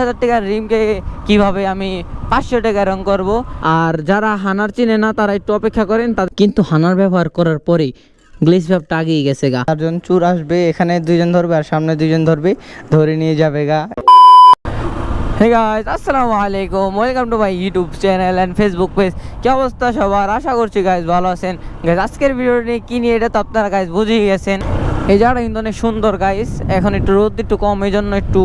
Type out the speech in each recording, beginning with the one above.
হাজার টাকার রিমকে কীভাবে আমি পাঁচশো টাকা রং করব? আর যারা হানার চিনে না তারা একটু অপেক্ষা করেন কিন্তু হানার ব্যবহার করার পরেই গ্লিস আগেই গেছে গা। চারজন চুর আসবে এখানে দুইজন ধরবে আর সামনে দুইজন ধরবে ধরে নিয়ে যাবে গা। হে আসসালামু আলাইকুম welcome to my YouTube channel and Facebook page কি অবস্থা সবার? আশা করছি গাইস ভালো আছেন। গাইস আজকের ভিডিওটি কি নিয়ে এটা তো আপনারা গাইস বুঝেই গেছেন। এই জায়গাটা কিন্তু অনেক সুন্দর গাইস এখন একটু রোদ একটু কম এই জন্য একটু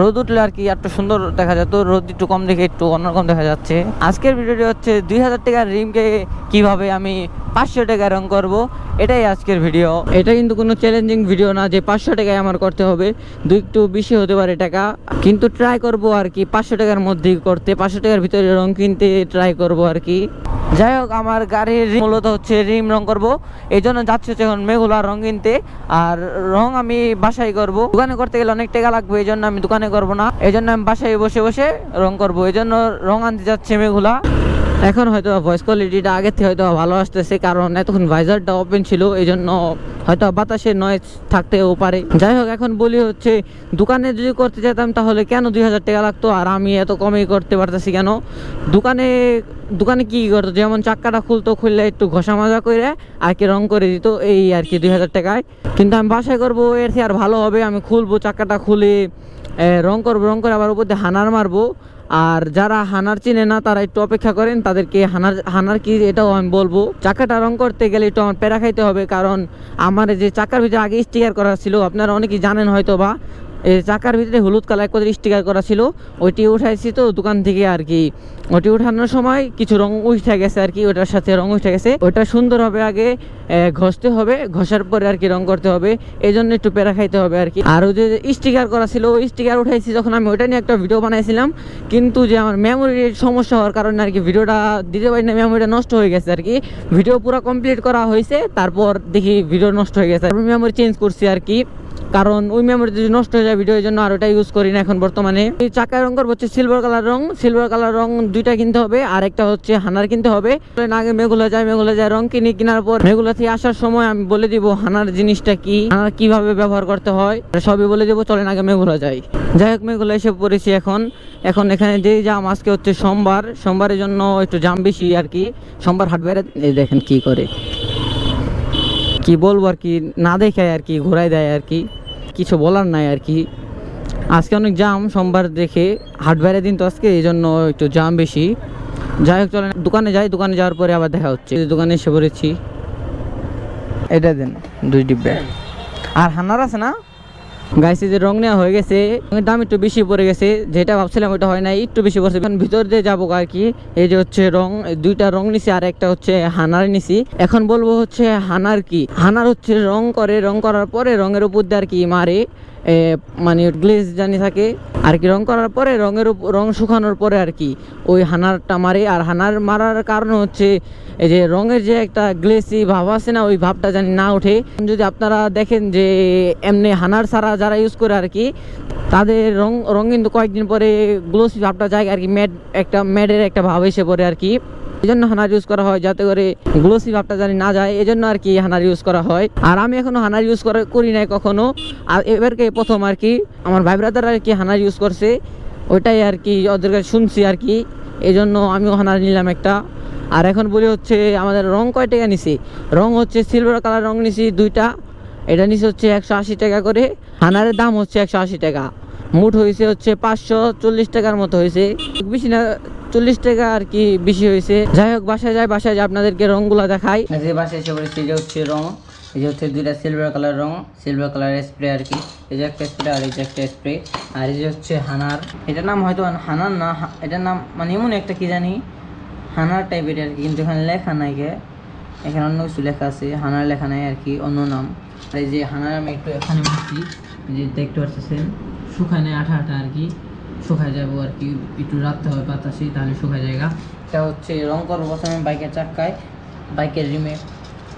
রোদ উঠলে আর কি একটু সুন্দর দেখা যেত রোদ একটু কম দেখে একটু অন্যরকম দেখা যাচ্ছে। আজকের ভিডিওটি হচ্ছে দুই হাজার টাকার রিমকে কীভাবে আমি পাঁচশো টাকা রং করব, এটাই আজকের ভিডিও। এটা কিন্তু কোনো চ্যালেঞ্জিং ভিডিও না যে পাঁচশো টাকায় আমার করতে হবে। দুই একটু বেশি হতে পারে টাকা, কিন্তু ট্রাই করব আর কি। পাঁচশো টাকার মধ্যেই করতে, পাঁচশো টাকার ভিতরে রং কিনতে ট্রাই করব আর কি। যাই হোক আমার গাড়ির মূলত হচ্ছে রিম রং করব। এই জন্য যাচ্ছি হচ্ছে এখন মেঘুলা রং কিনতে আর রং আমি বাসাই করব। দোকানে করতে গেলে অনেক টাকা লাগবে, এই জন্য আমি দোকানে করব না। এই জন্য আমি বাসায় বসে বসে রং করব। এই জন্য রং আনতে যাচ্ছে মেঘুলা। এখন হয়তো ভয়েস কোয়ালিটিটা আগের থেকে হয়তো ভালো আসতেছে, কারণ এতক্ষণ ভাইজারটা ওপেন ছিল, এই জন্য হয়তো বাতাসে নয়েজ থাকতেও পারে। যাই হোক, এখন বলি হচ্ছে, দোকানে যদি করতে যেতাম, তাহলে কেন দুই হাজার টাকা লাগতো? আর আমি এত কমেই করতে পারতেছি কেন? দোকানে দোকানে কি করতো? যেমন চাক্কাটা খুলতো, খুললে একটু ঘষা মাজা করে আর কি রং করে দিত, এই আর কি দুই হাজার টাকায়। কিন্তু আমি বাসায় করব, এর থেকে আর ভালো হবে। আমি খুলবো, চাক্কাটা খুলে রং করব, রং করে আবার উপর দিয়ে হানার মারবো। আর যারা হানার চিনে না, তারা একটু অপেক্ষা করেন, তাদেরকে হানার হানার কি এটাও আমি বলব। চাকাটা রং করতে গেলে একটু আমার প্যারা খাইতে হবে, কারণ আমার যে চাকার ভিতরে আগে স্টিকার করা ছিল, আপনারা অনেকেই জানেন হয়তো বা চাকার ভিতরে হলুদ কালার করে স্টিকার করা ছিল, ওইটি উঠাইছি তো দোকান থেকে আর কি। ওইটি উঠানোর সময় কিছু রং উঠে গেছে আর কি ওটার সাথে রং উঠে গেছে। ওটা সুন্দর হবে আগে ঘষতে হবে, ঘষার পরে আর কি রং করতে হবে এই জন্য একটু প্যারা খাইতে হবে আর কি। আর ওই যে স্টিকার করা ছিল, ওই স্টিকার উঠাইছি যখন আমি ওটা নিয়ে একটা ভিডিও বানাইছিলাম, কিন্তু যে আমার মেমোরির সমস্যা হওয়ার কারণে আর কি ভিডিওটা দিতে পারি না মেমোরিটা নষ্ট হয়ে গেছে আর কি। ভিডিও পুরো কমপ্লিট করা হয়েছে তারপর দেখি ভিডিও নষ্ট হয়ে গেছে। মেমোরি চেঞ্জ করছি আর কি। কারণ ওই মেমোরি যদি নষ্ট হয়ে যায় ভিডিওর জন্য আর ওটা ইউজ করি না এখন বর্তমানে। এই চাকার রং করব হচ্ছে সিলভার কালার রং। সিলভার কালার রং দুইটা কিনতে হবে, আর একটা হচ্ছে হানার কিনতে হবে। আগে মেঘুলা যায় মেঘুলা যায় রং কিনে, কেনার পর মেঘুলা থেকে আসার সময় আমি বলে দিব হানার জিনিসটা কি, হানার কীভাবে ব্যবহার করতে হয় সবই বলে দিব, চলেন আগে মেঘুলা যাই। যাই হোক, মেঘুলা এসে পড়েছি এখন। এখন এখানে যেই জাম আজকে হচ্ছে সোমবার, সোমবারের জন্য একটু জাম বেশি আর কি। সোমবার হাট বাইরে দেখেন কি করে। কি বলব আর কি, না দেখে আর কি, ঘোরাই দেয় আর কি। কিছু বলার নাই আর কি। আজকে অনেক জাম সোমবার দেখে হাট দিন তো আজকে এই জন্য একটু জাম বেশি। যাই হোক, চলেন, দোকানে যাই, দোকানে যাওয়ার পরে আবার দেখা হচ্ছে। দোকানে এসে পড়েছি। এটা দেন, দুই ডিব্বে। আর হান্নার আছে না? গাইছে যে রং নেওয়া হয়ে গেছে দাম একটু বেশি পড়ে গেছে, যেটা ভাবছিলাম ওটা হয় না একটু বেশি পড়ছে। ভিতর দিয়ে যাব আর কি, এই যে হচ্ছে রং, দুইটা রং নিছি, আর একটা হচ্ছে হানার নিছি। এখন বলব হচ্ছে হানার কি? হানার হচ্ছে রং করে, রং করার পরে রঙের উপর দিয়ে আর কি মারে। মানে গ্লেজ জানি থাকে, আর কি রং করার পরে রঙের রং শুকানোর পরে আর কি ওই হানারটা মারে। আর হানার মারার কারণ হচ্ছে, এই যে রঙের যে একটা গ্লেসি ভাব আছে না, ওই ভাবটা জানি না ওঠে। যদি আপনারা দেখেন যে এমনি হানার সারা যারা ইউজ করে আর কি, তাদের রং রং কিন্তু কয়েকদিন পরে গ্লোসি ভাবটা যায়, আর কি ম্যাড একটা ম্যাডের একটা ভাব এসে পড়ে আর কি। এই জন্য হানার ইউজ করা হয় যাতে করে গ্লোসি ভাবটা জানি না যায় এই জন্য আর কি হানার ইউজ করা হয়। আর আমি এখনও হানার ইউজ করে করি নাই কখনো। আর এবারকে প্রথম আর কি, আমার ভাই ব্রাদার আর কি হানার ইউজ করছে। ওইটাই আর কি ওদের কাছে শুনছি আর কি এই জন্য আমিও হানার নিলাম একটা। আর এখন বলি হচ্ছে আমাদের রং কয় টাকা নিছি? রং হচ্ছে সিলভার কালার রং নিছি দুইটা। এটা নিচে হচ্ছে একশো আশি টাকা করে। হানারের দাম হচ্ছে একশো আশি টাকা। মুঠ হয়েছে হচ্ছে পাঁচশো চল্লিশ টাকার মতো হয়েছে। বেশি না চল্লিশ টাকা আর কি বেশি হয়েছে। যাই হোক, বাসায় যাই বাসায় যাই, আপনাদেরকে রংগুলো দেখাই। যে বাসায় এসে পড়েছি যে হচ্ছে রং এই যে হচ্ছে দুইটা সিলভার কালার রং সিলভার কালার স্প্রে আর কি। এই যে একটা স্প্রে আর এই যে একটা স্প্রে আর এই যে হচ্ছে হানার। এটার নাম হয়তো হানার না এটার নাম মানে এমন একটা কি জানি? হানার টাইপের আর কি, কিন্তু এখানে লেখা নাই গে। এখানে অন্য কিছু লেখা আছে, হানার লেখা নাই আর কি, অন্য নাম। আর এই যে হানার আমি একটু এখানে মারছি যে দেখতে পাচ্ছেন শুকায় নেয় আঠা আঠা আর কি। শুকায় যাব আর কি একটু রাখতে হবে বাতাসে তাহলে শুকায় জায়গা এটা হচ্ছে রং করব প্রথমে বাইকের চাক্কায় বাইকের রিমে।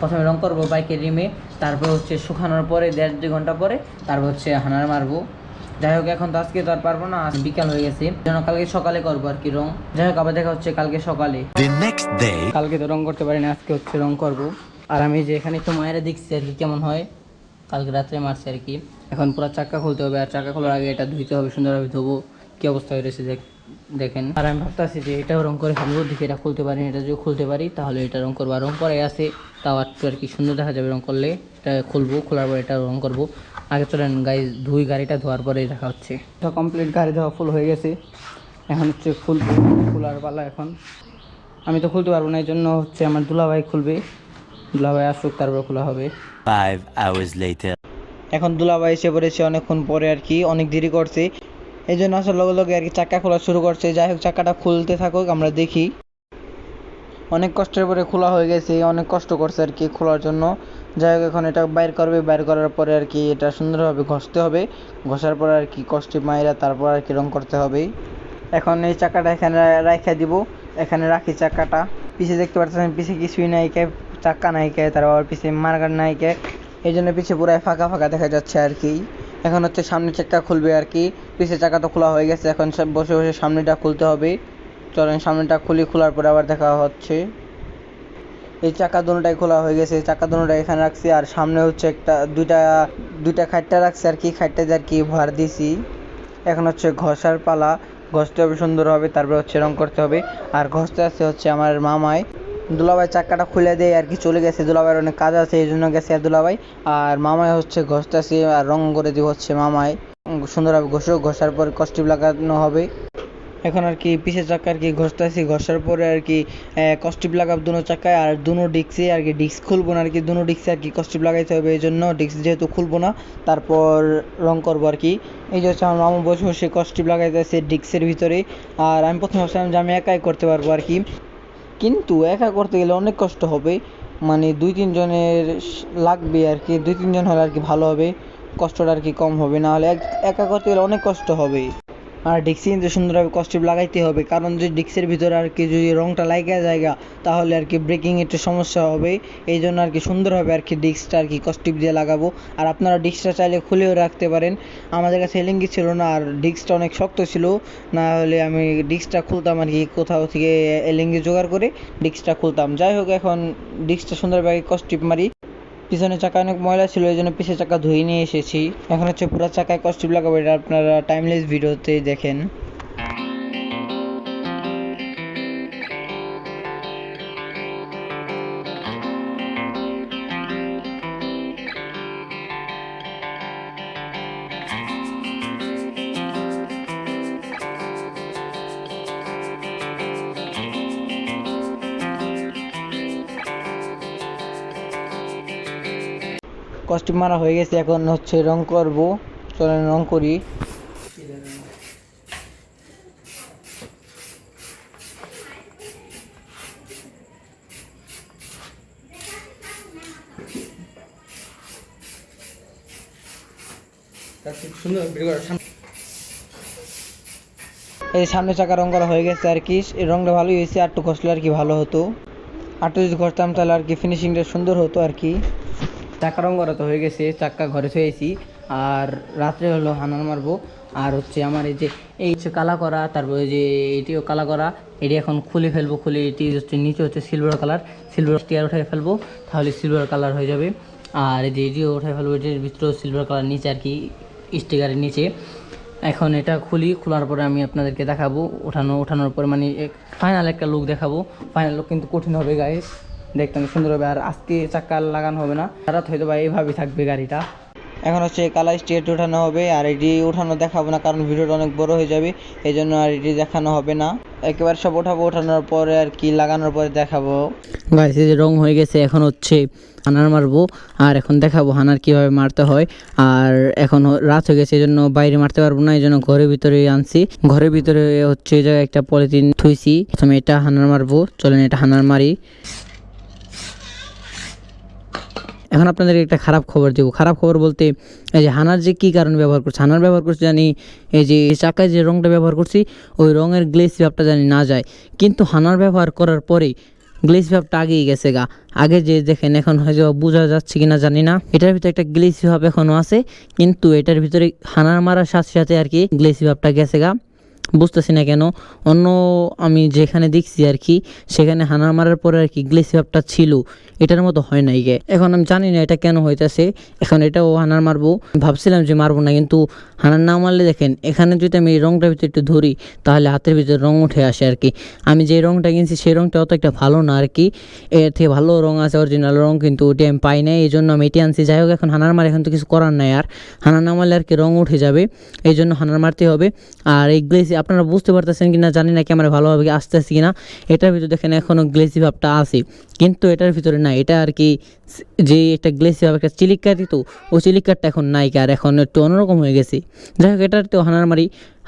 প্রথমে রং করব বাইকের রিমে তারপর হচ্ছে শুকানোর পরে দেড় দুই ঘণ্টা পরে তারপর হচ্ছে হানার মারবো। যাই হোক এখন তো আজকে তো আর পারব না আজ বিকাল হয়ে গেছে। যেন কালকে সকালে করব আর কি রং। যাই হোক আবার দেখা হচ্ছে কালকে সকালে. কালকে তো রং করতে পারি না আজকে হচ্ছে রং করব। আর আমি যে এখানে একটু মায়েরা দেখছি আর কি কেমন হয়? কালকে রাত্রে মারছি আর কি। এখন পুরো চাক্কা খুলতে হবে আর চাক্কা খোলার আগে এটা ধুইতে হবে সুন্দরভাবে ধোবো। কি অবস্থা হয়ে রয়েছে দেখ দেখেন। আর আমি ভাবতেছি যে এটাও রং করে ফেলব দেখি এটা খুলতে পারি এটা যদি খুলতে পারি তাহলে এটা রং করব। আর রং করে আছে তাও একটু আর কি সুন্দর দেখা যাবে রং করলে। এটা খুলবো খোলার পরে এটা রং করব। আগে চলেন গাড়ি ধুই গাড়িটা ধোয়ার পরে দেখা হচ্ছে। কমপ্লিট গাড়ি ধোয়া ফুল হয়ে গেছে। এখন হচ্ছে ফুল খোলার পালা এখন। আমি তো খুলতে পারব না এই জন্য হচ্ছে আমার দুলাভাই খুলবে। দুলাভাই আসুক তারপর খোলা হবে। Five hours later. এখন দুলাভাই এসে পড়েছে অনেকক্ষণ পরে আর কি অনেক দেরি করছে। এই জন্য আসার লগে লগে আর কি চাকা খোলা শুরু করছে। যাই হোক, চাকাটা খুলতে থাকুক, আমরা দেখি। অনেক কষ্টের পরে খোলা হয়ে গেছে, অনেক কষ্ট করছে আর কি খোলার জন্য। যাই হোক, এখন এটা বাইর করবে, বাইর করার পরে আর কি এটা সুন্দরভাবে ঘষতে হবে। ঘষার পরে আর কি কষ্টে মায়েরা তারপর আর কি রং করতে হবে। এখন এই চাকাটা এখানে রাখা দিব। এখানে রাখি চাকাটা। পিছে দেখতে পাচ্ছেন পিছে কিছুই নাই কে চাক্কা নাই কে, তারপর পিছে মার্গার নাই কে। এই জন্য পিছে পুরাই ফাঁকা ফাঁকা দেখা যাচ্ছে আর কি। এখন হচ্ছে সামনে চাক্কা খুলবে আর কি। পিছে চাকা তো খোলা হয়ে গেছে, এখন সব বসে বসে সামনেটা খুলতে হবে। চলেন সামনেটা খুলি, খোলার পরে আবার দেখা হচ্ছে। এই চাকা দুটোটাই খোলা হয়ে গেছে, চাকা দুটোটা এখানে রাখছি আর সামনে হচ্ছে একটা, দুইটা দুইটা খাটটা রাখছি আর কি খাটটাতে আর কি ভার দিছি। এখন হচ্ছে ঘষার পালা, ঘষতে হবে সুন্দরভাবে, তারপর হচ্ছে রং করতে হবে। আর ঘষতে আসছে হচ্ছে আমার মামাই। দুলাভাই চাক্কাটা খুলে দেয় আর কি, চলে গেছে। দুলাভাইয়ের অনেক কাজ আছে, এই জন্য গেছে আর দুলাভাই। আর মামাই হচ্ছে ঘষতে আসে আর রং করে দিব হচ্ছে মামাই। সুন্দরভাবে ঘষো, ঘষার পর কস্টিপ লাগানো হবে। এখন আর কি পিছের চাকা আর কি ঘষতেছি, ঘষার পরে আর কি কস্টিপ লাগাব দুনো চাকায় আর দুনো ডিক্সে আর কি, ডিক্স খুলবো না আর কি, দুনো ডিক্সে আর কি কস্টিপ লাগাইতে হবে, এই জন্য ডিক্স যেহেতু খুলবো না, তারপর রং করব আর কি। এই যে হচ্ছে আমার মামু বসে বসে কস্টিপ লাগাইতেছে ডিক্সের ভিতরে। আর আমি প্রথমে ভাবছিলাম যে আমি একাই করতে পারব আর কি। কিন্তু একা করতে গেলে অনেক কষ্ট হবে। মানে দুই তিনজনের লাগবে আর কি, দুই তিনজন হলে আর কি ভালো হবে, কষ্টটা আর কি কম হবে। না হলে এক- একা করতে গেলে অনেক কষ্ট হবে। আর ডিক্সি কিন্তু সুন্দরভাবে কস্টিপ লাগাইতে হবে। কারণ যদি ডিক্সের ভিতরে আর কি যদি রংটা লাগা জায়গা, তাহলে আর কি ব্রেকিং একটু সমস্যা হবে। এই জন্য আর কি সুন্দরভাবে আর কি ডিক্সটা আর কি কস্টিপ দিয়ে লাগাবো। আর আপনারা ডিক্সটা চাইলে খুলেও রাখতে পারেন। আমাদের কাছে এলিঙ্গি ছিল না, আর ডিক্সটা অনেক শক্ত ছিল। না হলে আমি ডিক্সটা খুলতাম আর কি কোথাও থেকে এলিঙ্গি জোগাড় করে ডিক্সটা খুলতাম। যাই হোক, এখন ডিক্সটা সুন্দরভাবে কস্টিপ মারি। পিছনের চাকা অনেক ময়লা ছিল, এই জন্য পিছের চাকা ধুয়ে নিয়ে এসেছি। এখন হচ্ছে পুরো চাকায় কস্টিপ লাগাবো, এটা আপনারা টাইমলেস ভিডিওতে দেখেন। কস্টিউম মারা হয়ে গেছে, এখন হচ্ছে রং করব। চলেন রং করি। এই সামনে চাকা রং করা হয়ে গেছে আর কি। রংটা ভালোই হয়েছে আর একটু ঘষলে আর কি ভালো হতো। আর একটু যদি ঘষতাম তাহলে আর কি ফিনিশিংটা সুন্দর হতো আর কি। চাকা রং করা তো হয়ে গেছে, চাক্কা ঘরে থুয়েছি আর রাত্রে হলো হানান মারবো আর হচ্ছে আমার এই যে, এই হচ্ছে কালা করা, তারপরে যে এটিও কালা করা, এটি এখন খুলে ফেলব, খুলে এটি হচ্ছে নিচে হচ্ছে সিলভার কালার সিলভার স্টিয়ার উঠে ফেলব, তাহলে সিলভার কালার হয়ে যাবে। আর এই যে এটিও উঠে ফেলব, এটির ভিতরেও সিলভার কালার নিচে আর কি স্টিকারের নিচে। এখন এটা খুলি, খোলার পরে আমি আপনাদেরকে দেখাবো, ওঠানো, ওঠানোর পরে মানে ফাইনাল একটা লুক দেখাবো। ফাইনাল লুক কিন্তু কঠিন হবে গাইস দেখতে অনেক সুন্দর হবে আর আজকে চাক্কা লাগানো হবে না। রাত হয়তো বা এইভাবেই থাকবে গাড়িটা। এখন হচ্ছে কালার স্টেট ওঠানো হবে আর এটি ওঠানো দেখাবো না কারণ ভিডিওটা অনেক বড় হয়ে যাবে এই জন্য আর এটি দেখানো হবে না। একেবারে সব ওঠাবো ওঠানোর পরে আর কি লাগানোর পরে দেখাবো। এই যে রং হয়ে গেছে এখন হচ্ছে হানার মারবো আর এখন দেখাবো হানার কীভাবে মারতে হয়। আর এখন রাত হয়ে গেছে এই জন্য বাইরে মারতে পারব না এই জন্য ঘরের ভিতরে আনছি। ঘরের ভিতরে হচ্ছে এই জায়গায় একটা পলিথিন থুইছি প্রথমে এটা হানার মারবো চলেন এটা হানার মারি। এখন আপনাদের একটা খারাপ খবর দেবো। খারাপ খবর বলতে, এই যে হানার যে কী কারণে ব্যবহার করছে? হানার ব্যবহার করছে জানি, এই যে চাকায় যে রঙটা ব্যবহার করছি, ওই রঙের গ্লেস ভাবটা জানি না যায়। কিন্তু হানার ব্যবহার করার পরে গ্লেস ভাবটা আগেই গেছে গা। আগে যে দেখেন, এখন হয়তো বোঝা যাচ্ছে কিনা জানি না। এটার ভিতরে একটা গ্লেসি ভাব এখনও আছে, কিন্তু এটার ভিতরে হানার মারার সাথে সাথে আর কি গ্লেসি ভাবটা গেছে গা। বুঝতেছি না কেন। অন্য আমি যেখানে দেখছি আর কি, সেখানে হানা মারার পরে আর কি গ্লেসি ভাবটা ছিল। এটার মতো হয় নাই গে। এখন আমি জানি না এটা কেন হইতেছে। এখন এটাও হানার মারবো। ভাবছিলাম যে মারবো না, কিন্তু হানার না মারলে দেখেন, এখানে যদি আমি এই রংটার ভিতরে একটু ধরি, তাহলে হাতের ভিতরে রং উঠে আসে আর কি। আমি যে রঙটা কিনছি, সেই রঙটা অত একটা ভালো না আর কি। এর থেকে ভালো রং আছে অরিজিনাল রং, কিন্তু ওটি আমি পাই নাই এই জন্য আমি এটি আনছি। যাই হোক, এখন হানার মার এখন তো কিছু করার নাই আর। হানার না মারলে আর কি রং উঠে যাবে। এই জন্য হানার মারতে হবে। আর এই গ্লেসি আপনারা বুঝতে পারতেছেন কিনা জানি না ক্যামেরা ভালোভাবে কি আসতে আসছে কিনা। এটার ভিতরে দেখেন এখনও গ্লেসি ভাবটা আছে। কিন্তু এটার ভিতরে না, এটা আর কি যে একটা গ্লেসি ভাব, একটা চিলিকা দিত ওই চিলিকারটা এখন নাই আর, এখন একটু অন্যরকম হয়ে গেছে। যাই হোক, এটার তো হানার মারি।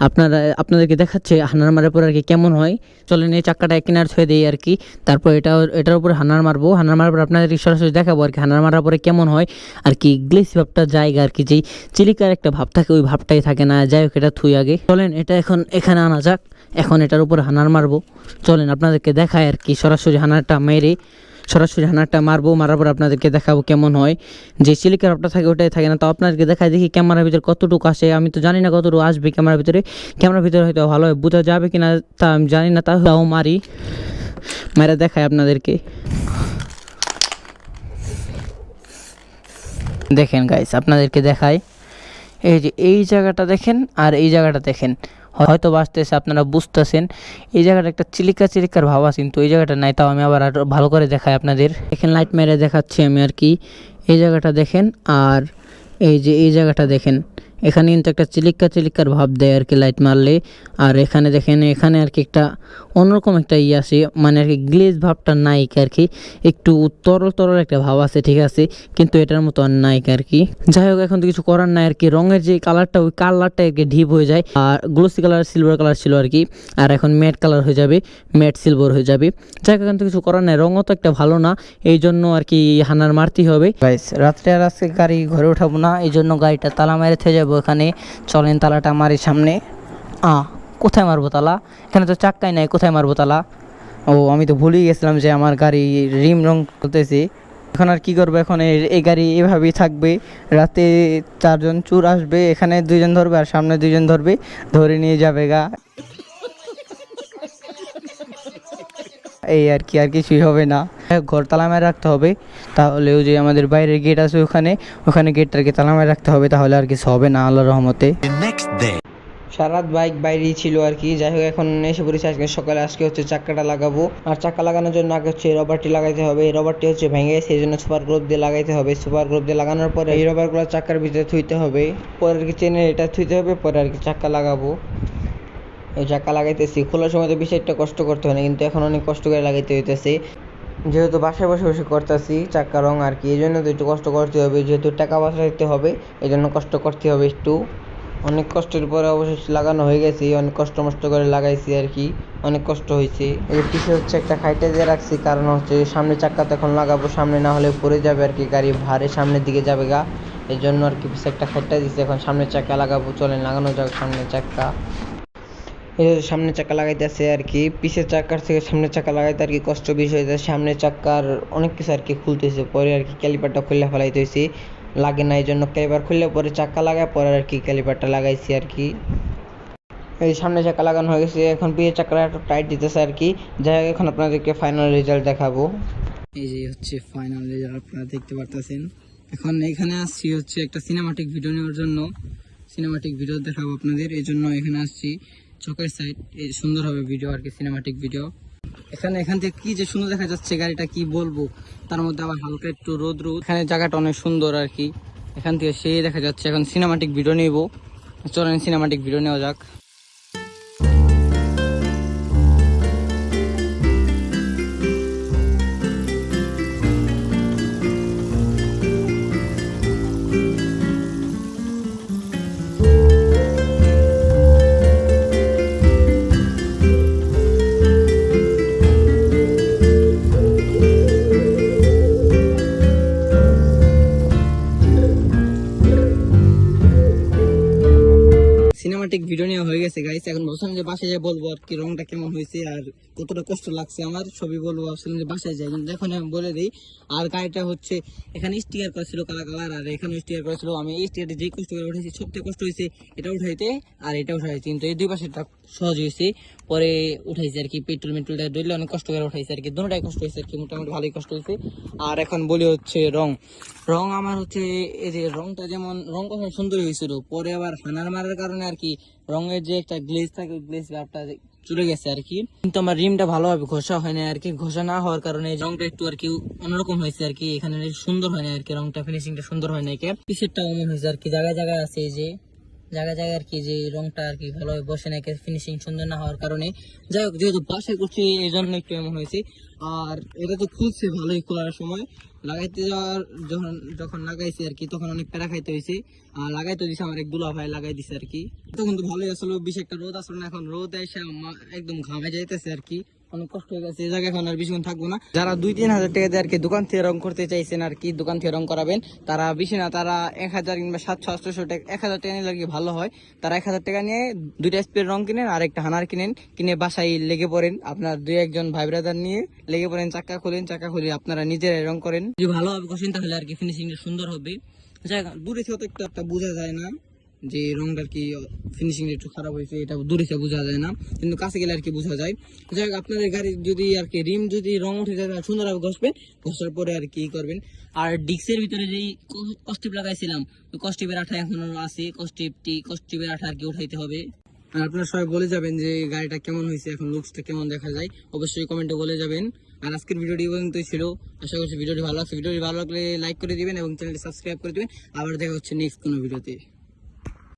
আপনারা, আপনাদেরকে দেখাচ্ছে হানার মারার পর আর কি কেমন হয়। চলেন এই চাক্কাটা কিনার ছুঁয়ে দিই আর কি। তারপর এটা, এটার উপরে হানার মারবো। হানার মারার পর আপনাদের সরাসরি দেখাবো আর কি হানার মারার পরে কেমন হয়। আর কি গ্লেস ভাবটা জায়গা আর কি, যেই চিলিকার একটা ভাব থাকে, ওই ভাবটাই থাকে না। যাই হোক, এটা থুই আগে। চলেন, এটা এখন এখানে আনা যাক। এখন এটার উপর হানার মারবো। চলেন, আপনাদেরকে দেখায় আর কি, সরাসরি হানারটা মেরে, সরাসরি হানারটা মারবো, মারার পর আপনাদেরকে দেখাবো কেমন হয়। যে চিলিকার ভাবটা থাকে ওটাই থাকে না, তো আপনাদেরকে দেখায় দেখি ক্যামেরার ভিতরে কতটুকু আসে। আমি তো জানি না কতটুকু আসবে ক্যামেরার ভিতরে। ক্যামেরার ভিতরে হয়তো ভালো হয়, বোঝা যাবে কি না তা আমি জানি না তাও মারি। মেরে দেখায় আপনাদেরকে। দেখেন গাইস আপনাদেরকে দেখায় এই যে এই জায়গাটা দেখেন আর এই জায়গাটা দেখেন। হয়তো বাঁচতেছে আপনারা বুঝতেছেন। এই জায়গাটা একটা চিলিকা চিলিকার ভাব আছে, কিন্তু এই জায়গাটা নাই, তাও আমি আবার আরও ভালো করে দেখাই আপনাদের। এখানে লাইট মেরে দেখাচ্ছি আমি আর কি। এই জায়গাটা দেখেন, আর এই যে এই জায়গাটা দেখেন। এখানে কিন্তু একটা চিলিকা চিলিকার ভাব দেয় আর কি লাইট মারলে। আর এখানে দেখেন, এখানে আর কি একটা অন্যরকম একটা ইয়ে আছে মানে আর কি গ্লেজ ভাবটা নাই আর কি। একটু তরল তরল একটা ভাব আছে, ঠিক আছে, কিন্তু এটার মতো আর নাই আর কি। যাই হোক, এখন তো কিছু করার নাই আর কি, রঙের যে কালারটা ওই কালারটা আর কি ঢিপ হয়ে যায়। আর গ্লোসি কালার সিলভার কালার ছিল আর কি। আর এখন ম্যাট কালার হয়ে যাবে ম্যাট সিলভার হয়ে যাবে। যাই হোক, এখন তো কিছু করার নাই, রঙও তো একটা ভালো না এই জন্য আর কি হানার মারতেই হবে। রাত্রে আর আজকে গাড়ি ঘরে উঠাবো না এই জন্য গাড়িটা তালা মেরে থেকে যাব। এখানে। চলেন তালাটা মারি সামনে। আ, কোথায় মারবো তালা? এখানে তো চাক্কাই নাই, কোথায় মারবো তালা? ও, আমি তো ভুলেই গেছিলাম যে আমার গাড়ি রিম রং করতেছে। এখন আর কী করব? এখন এই গাড়ি এভাবেই থাকবে। রাতে চারজন চুর আসবে, এখানে দুইজন ধরবে আর সামনে দুইজন ধরবে। ধরে নিয়ে যাবে গা। এই আর কি আর কিছুই হবে না। হ্যাঁ, ঘর তালা মেরে রাখতে হবে। তাহলে ওই যে আমাদের বাইরের গেট আছে ওখানে ওখানে গেটটাকে তালা মেরে রাখতে হবে তাহলে আর কিছু হবে না আল্লাহর রহমতে. সারাত বাইক বাইরেই ছিল আর কি। যাই হোক এখন এসে পড়েছি আজকে সকালে। আজকে হচ্ছে চাক্কাটা লাগাবো। আর চাক্কা লাগানোর জন্য আগে হচ্ছে রবারটি লাগাইতে হবে। এই রবারটি হচ্ছে ভেঙে সেই জন্য সুপার গ্রুপ দিয়ে লাগাইতে হবে। সুপার গ্রুপ দিয়ে লাগানোর পরে এই রবারগুলো চাক্কার ভিতরে থুইতে হবে। পরে আর কি চেনে এটা থুইতে হবে পরে আর কি চাক্কা লাগাবো। এই চাক্কা লাগাইতেছি। খোলার সময় তো বেশি একটা কষ্ট করতে হয় না, কিন্তু এখন অনেক কষ্ট করে লাগাইতে হইতেছে। যেহেতু বাসায় বসে বসে করতেছি, চাকা রং আর কি এই জন্য তো একটু কষ্ট করতে হবে, যেহেতু টাকা বাঁচাইতে হবে এই জন্য কষ্ট করতে হবে একটু। অনেক কষ্টের পরে অবশেষে লাগানো হয়ে গেছে, অনেক কষ্ট মষ্ট করে লাগাইছি আর কি, অনেক কষ্ট হয়েছে এই পিছে হচ্ছে একটা খাইটে দিয়ে রাখছি, কারণ হচ্ছে সামনে চাক্কা তো এখন লাগাবো, সামনে না হলে পড়ে যাবে আর কি গাড়ি ভারে সামনের দিকে যাবে গা। এই জন্য আর কি পিছে একটা খাইটটা দিচ্ছে এখন সামনে চাক্কা লাগাবো, চলেন লাগানো যাক সামনে যে সামনে চাকা লাগাইতেছে আর কি পিছের চাকার থেকে সামনের চাকা লাগাইতে আর কি কষ্ট বেশি হয়েছে সামনের চাকার অনেক কিছু আর কি খুলতেছে, পরে আর কি ক্যালিপারটা খুলে ফেলাইতে হয়েছে লাগে না এই জন্য ক্যালিপার খুললে পরে চাকা লাগায় পরে আর কি ক্যালিপারটা লাগাইছি আর কি। এই সামনে চাকা লাগানো হয়ে গেছে, এখন পিছের চাকাটা একটু টাইট দিতেছে আর কি, যাই হোক এখন আপনাদেরকে ফাইনাল রেজাল্ট দেখাবো। এই যে হচ্ছে ফাইনাল রেজাল্ট আপনারা দেখতে পারতেছেন। এখন এখানে আসছি হচ্ছে একটা সিনেমাটিক ভিডিও নেওয়ার জন্য। সিনেমাটিক ভিডিও দেখাবো আপনাদের এই জন্য এখানে আসছি। চোখের সাইড এই সুন্দর হবে ভিডিও আর কি সিনেমাটিক ভিডিও এখানে, এখান থেকে কি যে সুন্দর দেখা যাচ্ছে গাড়িটা, কি বলব? তার মধ্যে আবার হালকা একটু রোদ রোদ। এখানে জায়গাটা অনেক সুন্দর আর কি। এখান থেকে সেই দেখা যাচ্ছে। এখন সিনেমাটিক ভিডিও নিব। চলেন সিনেমাটিক ভিডিও নেওয়া যাক। সিনেমাটিক ভিডিও নেওয়া হয়ে গেছে গাইস এখন ভাবছিলাম যে বাসায় যাই বলব আর কি, রংটা কেমন হয়েছে আর কতটা কষ্ট লাগছে আমার ছবি বলব। ভাবছিলাম যে বাসায় যাই, কিন্তু এখন আমি বলে দিই, আর গাড়িটা হচ্ছে, এখানে স্টিয়ার করেছিল কালা কালার, আর এখানে স্টিয়ার করেছিল আমি এই স্টিয়ারটা যেই কষ্ট করে উঠেছি সবথেকে কষ্ট হয়েছে এটা উঠাইতে আর এটা উঠাইছি কিন্তু এই দুই পাশেটা সহজ হয়েছে। পরে উঠাইছে আর কি, পেট্রোল মেট্রোলটা ডইলে অনেক কষ্ট করে উঠাইছে আর কি। দুটোটাই কষ্ট হয়েছে আর কি, মোটামুটি ভালোই কষ্ট হয়েছে আর এখন বলি হচ্ছে রং। রং আমার হচ্ছে এই যে রংটা যেমন, রং কখন সুন্দর হয়েছিল পরে আবার হানার মারার কারণে আর কি, রঙের যে একটা গ্লেজ থাকে গ্লেজ ভাবটা চলে গেছে আর কি। কিন্তু আমার রিমটা ভালোভাবে ঘষা হয় না আর কি। ঘষা না হওয়ার কারণে রংটা একটু আর কি অন্যরকম হয়েছে আর কি। এখানে সুন্দর হয় না আর কি, রংটা ফিনিশিংটা সুন্দর হয় না পিসেরটা অমন হয়েছে আর কি, জায়গায় জায়গায় আছে যে জায়গায় জায়গায় আর কি যে রংটা আর কি ভালোভাবে বসে না ফিনিশিং সুন্দর না হওয়ার কারণে। যাই হোক, যেহেতু বাসে করছি এই জন্য একটু এমন হয়েছে। আর এটা তো খুলছে ভালোই খোলার সময়। লাগাইতে যাওয়ার যখন যখন লাগাইছি আর কি, তখন অনেক প্যারা খাইতে হয়েছে। আর লাগাইতে দিছে আমার এক দুলা ভাই লাগাই দিছে আর কি। তখন তো ভালোই আসলো বেশ একটা রোদ আসলো না, এখন রোদ এসে একদম ঘামে যাইতেছে আর কি। অনেক কষ্ট হয়ে গেছে এই জায়গায় এখন আর বেশিক্ষণ থাকব না। যারা দুই তিন হাজার টাকা দিয়ে আর কি দোকান থেকে রং করতে চাইছেন আর কি দোকান থেকে রং করাবেন তারা বেশি না তারা এক হাজার কিংবা সাতশো আটশোশো টাকা এক হাজার টাকা নিলে আর কি ভালো হয়। তারা এক হাজার টাকা নিয়ে দুইটা স্প্রে রং কিনেন আর একটা হানার কিনেন কিনে বাসায় লেগে পড়েন। আপনার দুই একজন ভাই ব্রাদার নিয়ে লেগে পড়েন চাক্কা খুলেন চাক্কা খুলে আপনারা নিজেরাই রং করেন। যদি ভালোভাবে কষেন তাহলে আর কি ফিনিশিংটা সুন্দর হবে। দূরে থেকে তো একটা একটা বোঝা যায় না। যে রংটার কি ফিনিশিং একটু খারাপ হয়েছে, এটা দূরে বোঝা যায় না। কিন্তু কাছে গেলে আর কি বোঝা যায়। যাই হোক, আপনাদের গাড়ির যদি আর কি রিম যদি রং উঠে যায়, তাহলে সুন্দরভাবে ঘষবেন। ঘষার পরে আর কি করবেন। আর ডিক্সের ভিতরে যেই কস্টিপ লাগাইছিলাম কস্টিপের আঠা এখনও আছে। কস্টিপটি কস্টিপের আঠা আর কি উঠাইতে হবে। আর আপনারা সবাই বলে যাবেন যে গাড়িটা কেমন হয়েছে, এখন লুকসটা কেমন দেখা যায়। অবশ্যই কমেন্টে বলে যাবেন। আর আজকের ভিডিওটি পর্যন্তই ছিল। আশা করছি ভিডিওটি ভালো লাগছে। ভিডিওটি ভালো লাগলে লাইক করে দিবেন এবং চ্যানেলটি সাবস্ক্রাইব করে দিবেন। আবার দেখা হচ্ছে নেক্সট কোনো ভিডিওতে।